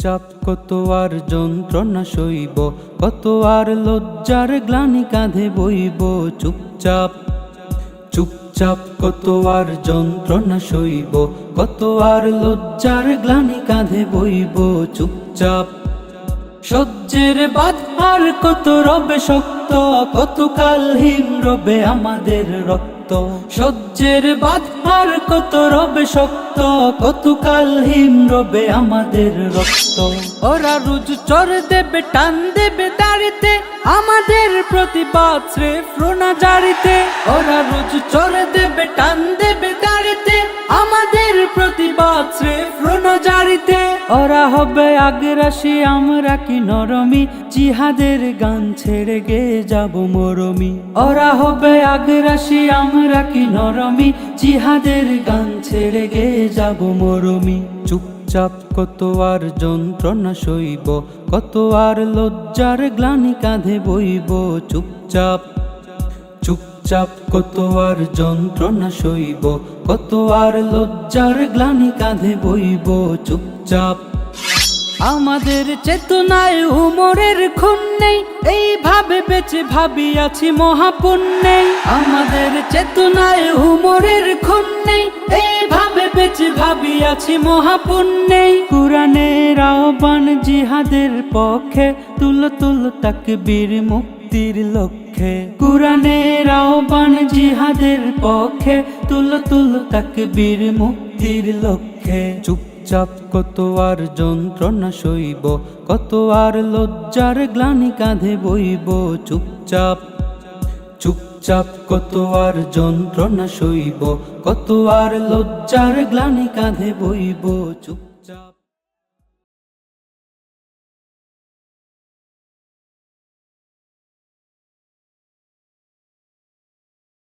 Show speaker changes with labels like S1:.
S1: চুপচাপ কত আর যন্ত্রণা সইব, কত আর লজ্জার গ্লানি কাঁধে বইব, চুপচাপ চুপচাপ কত আর যন্ত্রণা সইব, কত আর লজ্জার গ্লানি কাঁধে বইব, চুপচাপ। সহ্যের বাদ আর কত রবে শক্ত কত কাল হিম রবে আমাদের রক্ত। সহ্যের বাদ আর কত রবে শক্ত। কত কাল হিম রবে আমাদের রক্ত। ওরা রুজ চর দেবে, টান দেবে দাঁড়িতে। আমাদের প্রতিবাদ শ্রেফ রোনা জারিতে। ওরা রুজ চর দেবে, টান জারিতে ওরা হবে আগ্রাসী, আমরা কি নরমি? জিহাদের গান ছেড়ে গে যাব মরমি। ওরা হবে আগ্রাসী, আমরা কি নরমি? জিহাদের গান ছেড়ে গে যাব মরমি। চুপচাপ কত আর যন্ত্রণা সইব, কত আর লজ্জার গ্লানি কাঁধে বইব, চুপচাপ চুপচাপ কত আর যন্ত্রণা সইব, কত আর লজ্জার গ্লানি কাঁধে বইব, চুপচাপ। আমাদের চেতনায় উমরের খুন নেই, এইভাবে বেঁচে ভাবি আছি মহাপুণ্যে। আমাদের চেতনায় উমরের খুন নেই, এইভাবে বেঁচে ভাবি আছি মহাপুণ্যে। কুরানের আহ্বান জিহাদের পক্ষে তুল তুল তাকে বীর মুক্তির লক্ষ্যে জিহাদের পক্ষে তুল তুল তাকে বীর মুক্তির লক্ষ্যে। চুপচাপ কত আর যন্ত্রণা সইব, কত আর লজ্জার গ্লানি কাঁধে বইব। চুপচাপ চুপচাপ কত আর যন্ত্রণা সইব, কত আর লজ্জার গ্লানি কাঁধে বইব। চুপ